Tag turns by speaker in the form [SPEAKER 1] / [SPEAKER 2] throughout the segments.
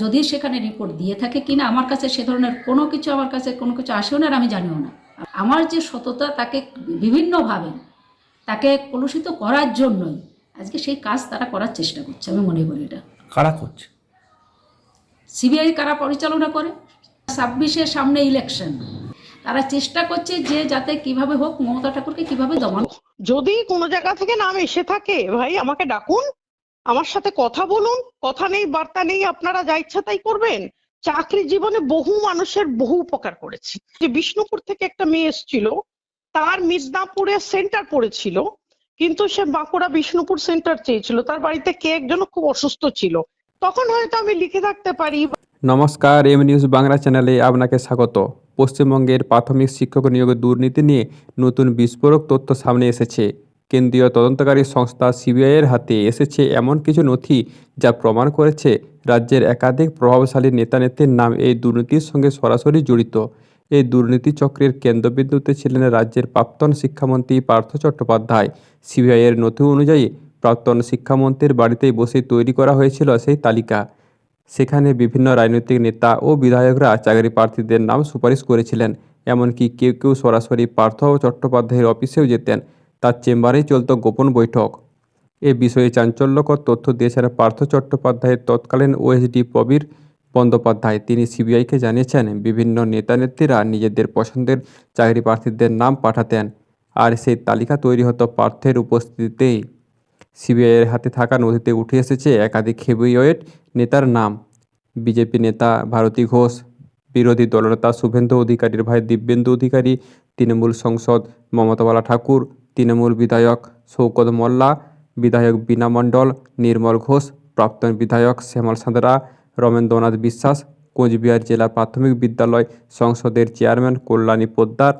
[SPEAKER 1] যদি সেখানে রিপোর্ট দিয়ে থাকে কিনা আমার কাছে সে ধরনের কোনো কিছু আমার কাছে কোনো কিছু আসেও না আর আমি জানিও না। আমার যে সততা তাকে বিভিন্নভাবে তাকে কলুষিত করার জন্যই আজকে সেই কাজ তারা করার চেষ্টা করছে আমি মনে করি এটা।
[SPEAKER 2] কারা করছে?
[SPEAKER 1] সিবিআই কারা পরিচালনা করে? ছাব্বিশের সামনে ইলেকশন তারা চেষ্টা করছে যে যাতে কীভাবে হোক মমতা ঠাকুরকে কীভাবে দমন
[SPEAKER 3] যদি কোনো জায়গা থেকে নাম এসে থাকে ভাই আমাকে ডাকুন। আমার সাথে কথা বলুন, কথা নেই, বার্তা নেই, আপনারা যা ইচ্ছা তাই করবেন। চাকরি জীবনে বহু মানুষের বহু উপকার করেছি। যে বিষ্ণুপুর থেকে একটা মেয়ে এসেছিল, তার মিদনাপুরে সেন্টার পড়েছিল, কিন্তু সে বাঁকুড়া বিষ্ণুপুর সেন্টার চেয়েছিল। তার বাড়িতে কে একজন খুব অসুস্থ ছিল। তখন হয়তো আমি লিখে থাকতে পারি।
[SPEAKER 4] নমস্কার, এম নিউজ বাংলা চ্যানেলে আপনাকে স্বাগত। পশ্চিমবঙ্গের প্রাথমিক শিক্ষক নিয়োগের দুর্নীতি নিয়ে নতুন বিস্ফোরক তথ্য সামনে এসেছে। কেন্দ্রীয় তদন্তকারী সংস্থা সিবিআইয়ের হাতে এসেছে এমন কিছু নথি যা প্রমাণ করেছে রাজ্যের একাধিক প্রভাবশালী নেতানেত্রীর নাম এই দুর্নীতির সঙ্গে সরাসরি জড়িত। এই দুর্নীতি চক্রের কেন্দ্রবিন্দুতে ছিলেন রাজ্যের প্রাক্তন শিক্ষামন্ত্রী পার্থ চট্টোপাধ্যায়। সিবিআইয়ের নথি অনুযায়ী, প্রাক্তন শিক্ষামন্ত্রীর বাড়িতেই বসে তৈরি করা হয়েছিল সেই তালিকা। সেখানে বিভিন্ন রাজনৈতিক নেতা ও বিধায়করা চাকরি প্রার্থীদের নাম সুপারিশ করেছিলেন। এমনকি কেউ কেউ সরাসরি পার্থ চট্টোপাধ্যায়ের অফিসেও যেতেন। তার চেম্বারেই চলত গোপন বৈঠক। এ বিষয়ে চাঞ্চল্যকর তথ্য দিয়েছেন পার্থ চট্টোপাধ্যায়ের তৎকালীন ওএসডি প্রবীর বন্দ্যোপাধ্যায়, তিনি সিবিআইকে জানিয়েছেন, বিভিন্ন নেতানেত্রীরা নিজেদের পছন্দের চাকরি প্রার্থীদের নাম পাঠাতেন আর সেই তালিকা তৈরি হতো পার্থের উপস্থিতিতেই। সিবিআইয়ের হাতে থাকা নথিতে উঠে এসেছে একাধিক হেভিওয়েট নেতার নাম। বিজেপি নেতা ভারতী ঘোষ, বিরোধী দলনেতা শুভেন্দু অধিকারীর ভাই দিব্যেন্দু অধিকারী, তৃণমূল সংসদ মমতাবালা ঠাকুর তৃণমূল বিধায়ক শৌকত মোল্লা, বিধায়ক বীণা মণ্ডল, নির্মল ঘোষ, প্রাক্তন বিধায়ক শ্যামল সাঁতরা, রমেন্দ্রনাথ বিশ্বাস, কোচবিহার জেলা প্রাথমিক বিদ্যালয় সংসদের চেয়ারম্যান কল্যাণী পোদ্দার।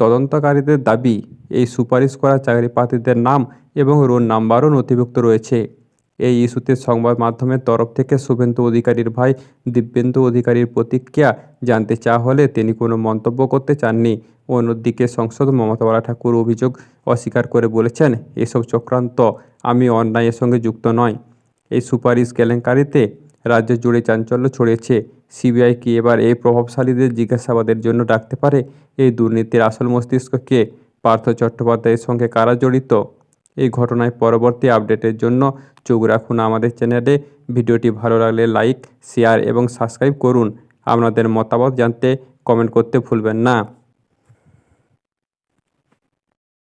[SPEAKER 4] তদন্তকারীদের দাবি, এই সুপারিশ করা চাকরি প্রার্থীদের নাম এবং রোল নাম্বারও নথিভুক্ত রয়েছে। এই ইস্যুতে সংবাদ মাধ্যমের তরফ থেকে শুভেন্দু অধিকারীর ভাই দিব্যেন্দু অধিকারীর প্রতিক্রিয়া জানতে চাওয়া হলে তিনি কোনো মন্তব্য করতে চাননি। অন্যদিকে সংসদ মমতা বালা ঠাকুর অভিযোগ অস্বীকার করে বলেছেন, এসব চক্রান্ত আমি অন্যায়ের সঙ্গে যুক্ত নয় এই সুপারিশ কেলেঙ্কারিতে রাজ্য জুড়ে চাঞ্চল্য ছড়িয়েছে। সিবিআই কি এবার এই প্রভাবশালীদের জিজ্ঞাসাবাদের জন্য ডাকতে পারে? এই দুর্নীতির আসল মস্তিষ্ককে পার্থ চট্টোপাধ্যায়ের সঙ্গে কারা জড়িত? এই ঘটনায় পরবর্তী আপডেটের জন্য চোখ রাখুন আমাদের চ্যানেলে। ভিডিওটি ভালো লাগলে লাইক, শেয়ার এবং সাবস্ক্রাইব করুন। আপনাদের মতামত জানতে কমেন্ট করতে ভুলবেন না।